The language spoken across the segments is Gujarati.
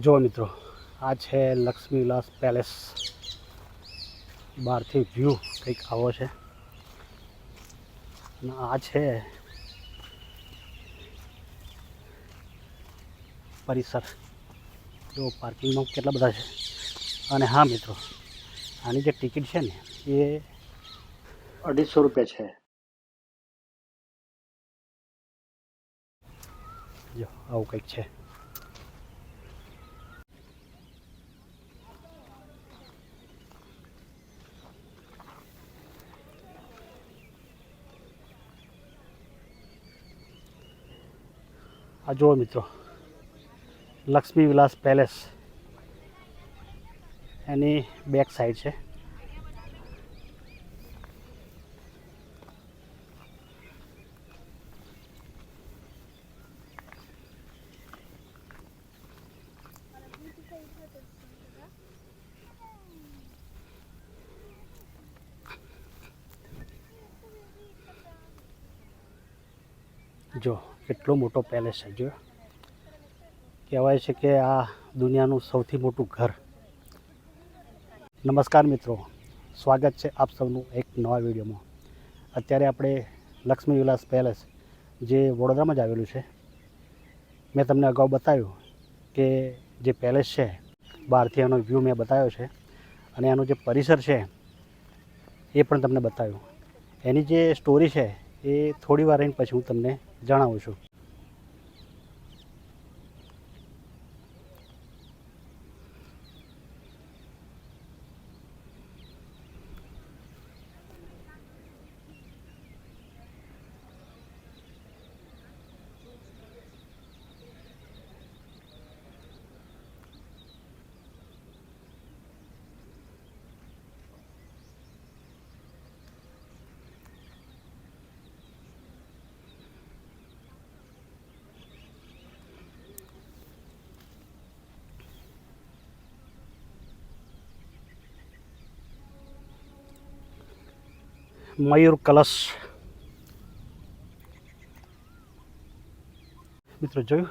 જો મિત્રો, આ છે લક્ષ્મી વિલાસ પેલેસ. બહારથી વ્યૂ કંઈક આવો છે. અને આ છે પરિસર. જો પાર્કિંગમાં કેટલા બધા છે. અને હા મિત્રો, આની જે ટિકિટ છે ને, એ અઢીસો રૂપિયા છે. જો, આવું કંઈક છે. આ જુઓ મિત્રો. લક્ષ્મી વિલાસ પેલેસ. એની બેક સાઈડ છે. જો કેટલો મોટો પેલેસ છે જો કહેવાય છે કે આ દુનિયાનું સૌથી મોટું ઘર. નમસ્કાર મિત્રો, સ્વાગત છે આપ સૌનું એક નવા વિડીયોમાં. અત્યારે આપણે લક્ષ્મી વિલાસ પેલેસ જે વડોદરામાં જ આવેલું છે, મેં તમને અગાઉ બતાવ્યું કે જે પેલેસ છે, બહારથી એનો વ્યૂ મેં બતાવ્યો છે અને એનું જે પરિસર છે, એ પણ તમને બતાવ્યું. એની જે સ્ટોરી છે, એ થોડી વાર રહીને પછી હું તમને જણાવું છું. મયુર કલશ. મિત્રો, જોયું?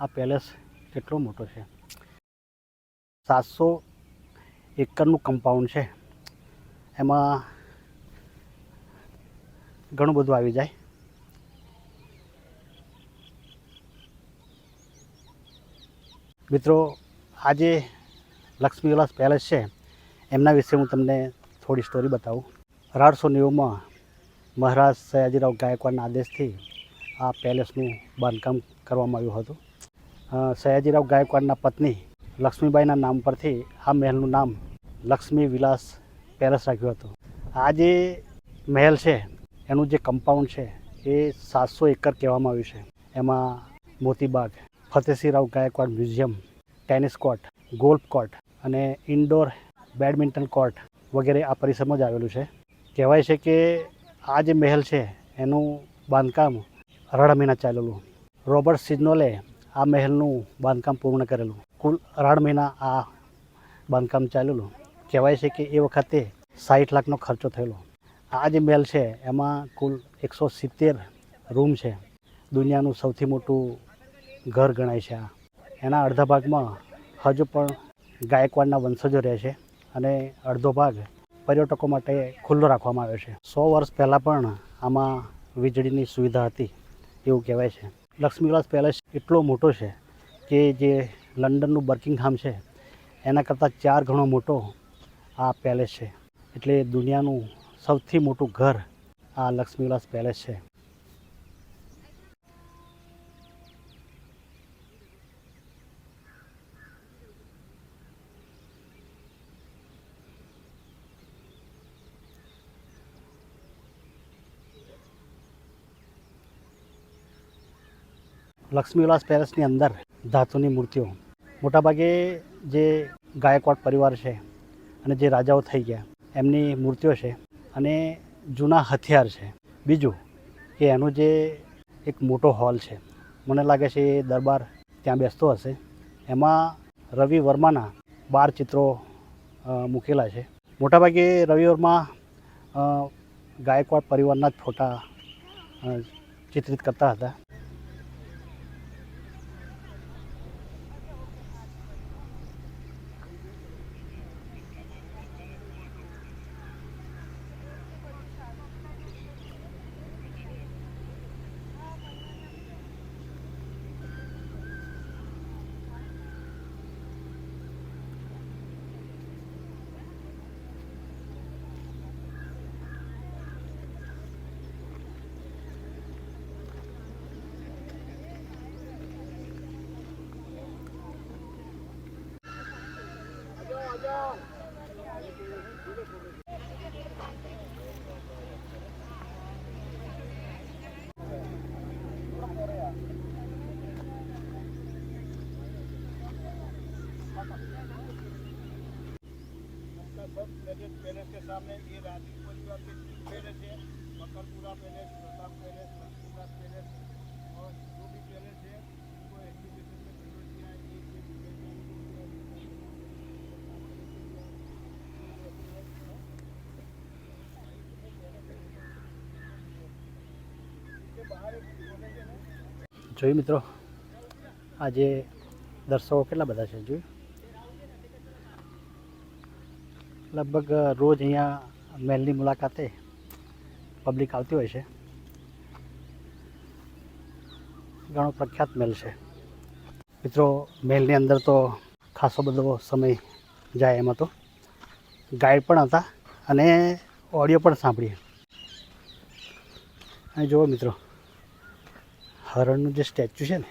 આ પેલેસ કેટલો મોટો છે? સાતસો એકરનું કમ્પાઉન્ડ છે. એમાં ઘણું બધું આવી જાય. મિત્રો આજે લક્ષ્મી વિલાસ પેલેસ છે, એમના વિશે હું તમને થોડી સ્ટોરી બતાવું. અઢારસો નેવુંમાં મહારાજ સયાજીરાવ ગાયકવાડના આદેશથી આ પેલેસનું બાંધકામ કરવામાં આવ્યું હતું. સયાજીરાવ ગાયકવાડના પત્ની લક્ષ્મીબાઈના નામ પરથી આ મહેલનું નામ લક્ષ્મી વિલાસ પેલેસ રાખ્યું હતું. આ જે મહેલ છે, એનું જે કમ્પાઉન્ડ છે, એ સાતસો એકર કહેવામાં આવ્યું છે. એમાં Motibaug Fatehsinghrao Gaekwad museum, tennis court, golf court અને ઇન્ડોર બેડમિન્ટન કોર્ટ વગેરે આ પરિસરમાં જ આવેલું છે. કહેવાય છે કે આ જે મહેલ છે, એનું બાંધકામ અઢાર મહિના ચાલેલું. રોબર્ટ સિઝનોલે આ મહેલનું બાંધકામ પૂર્ણ કરેલું. કુલ અઢાર મહિના આ બાંધકામ ચાલેલું. કહેવાય છે કે એ વખતે સાઠ લાખનો ખર્ચો થયેલો. આ જે મહેલ છે, એમાં કુલ એકસો સિત્તેર રૂમ છે. દુનિયાનું સૌથી મોટું ઘર ગણાય છે આ. એના અડધા ભાગમાં હજુ પણ ગાયકવાડના વંશજો રહે છે અને અડધો ભાગ પર્યટકો માટે ખુલ્લો રાખવામાં આવ્યો છે. સો વર્ષ પહેલાં પણ આમાં વીજળીની સુવિધા હતી, એવું કહેવાય છે. લક્ષ્મીવિલાસ પેલેસ એટલો મોટો છે કે જે લંડનનું બર્કિંગહામ છે, એના કરતાં ચાર ગણો મોટો આ પેલેસ છે. એટલે દુનિયાનું સૌથી મોટું ઘર આ લક્ષ્મીવિલાસ પેલેસ છે. લક્ષ્મી વિલાસ પેલેસની અંદર ધાતુની મૂર્તિઓ. મોટાભાગે જે ગાયકવાડ પરિવાર છે અને જે રાજાઓ થઈ ગયા, એમની મૂર્તિઓ છે અને જૂના હથિયાર છે. બીજું કે એનું જે એક મોટો હોલ છે. મને લાગે છે એ દરબાર ત્યાં બેસતો હશે. એમાં રવિ વર્માના બાર ચિત્રો મૂકેલા છે. મોટાભાગે રવિ વર્મા ગાયકવાડ પરિવારના જ ફોટા ચિત્રિત કરતા હતા. पैलेस पैलेस के सामने ये राजपूत परिवार के तीन पैलेस है Makarpura palace Pratap palace Lakshmidas palace और जो भी पैलेस है उनको एग्जीबिशन में कन्वर्ट किया है एक एक बाहर एक कोने से ना જોયું મિત્રો આજે દર્શકો કેટલા બધા છે જોયું લગભગ રોજ અહીંયા મહેલની મુલાકાતે પબ્લિક આવતી હોય છે. ઘણો પ્રખ્યાત મહેલ છે. મિત્રો, મહેલની અંદર તો ખાસો બધો સમય જાય એમાં તો. ગાઈડ પણ હતા અને ઓડિયો પણ સાંભળીએ. અને જુઓ મિત્રો, હરણનું જે સ્ટેચ્યુ છે ને,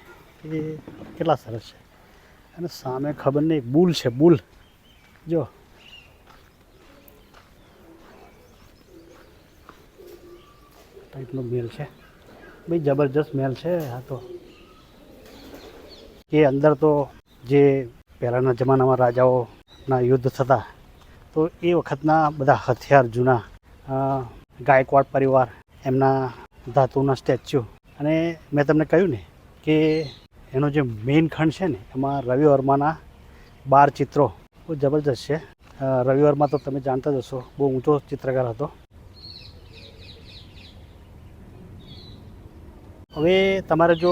એ કેટલા સરસ છે. અને સામે ખબર નહીં, બુલ છે, બુલ. જો ટાઈપનો મેલ છે. ભાઈ, જબરજસ્ત મેલ છે આ તો. એ અંદર તો જે પહેલાંના જમાનામાં રાજાઓના યુદ્ધ થતા, તો એ વખતના બધા હથિયાર જૂના ગાયકવાડ પરિવાર, એમના ધાતુના સ્ટેચ્યુ. અને મેં તમને કહ્યું ને કે એનો જે મેઇન ખંડ છે ને, એમાં રવિ વર્માના બાર ચિત્રો. બહુ જબરજસ્ત છે. રવિ વર્મા તો તમે જાણતા જ હશો, બહુ ઊંચો ચિત્રકાર હતો. હવે તમારે જો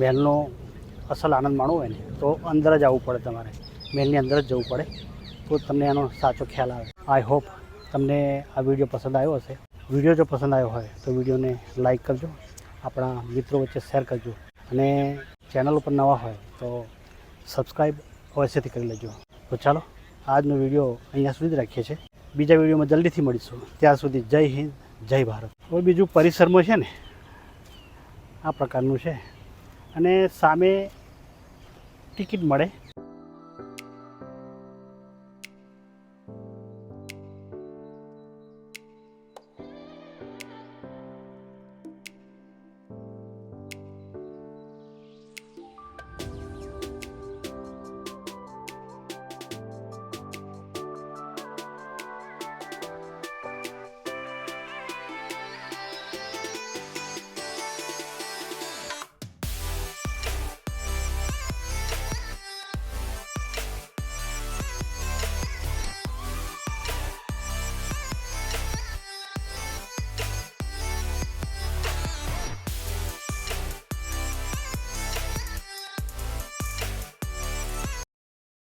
મહેલનો અસલ આનંદ માણવો હોય ને, તો અંદર જ આવવું પડે તમારે. મહેલની અંદર જ જવું પડે. તો તમને એનો સાચો ખ્યાલ આવે. આઈ હોપ તમને આ વીડિયો પસંદ આવ્યો હશે. વીડિયો જો પસંદ આવ્યો હોય, તો વિડીયોને લાઇક કરજો. આપણા મિત્રો વચ્ચે શેર કરજો. અને ચેનલ ઉપર નવા હોય, તો સબસ્ક્રાઈબ અવશ્યથી કરી લેજો. તો ચાલો, આજનો વીડિયો અહીંયા સુધી જ રાખીએ છીએ. બીજા વિડીયોમાં જલ્દીથી મળીશું. ત્યાં સુધી જય હિન્દ, જય ભારત. હવે બીજું પરિસરમાં છે ને આ પ્રકારનું છે. અને સામે ટિકિટ મળે.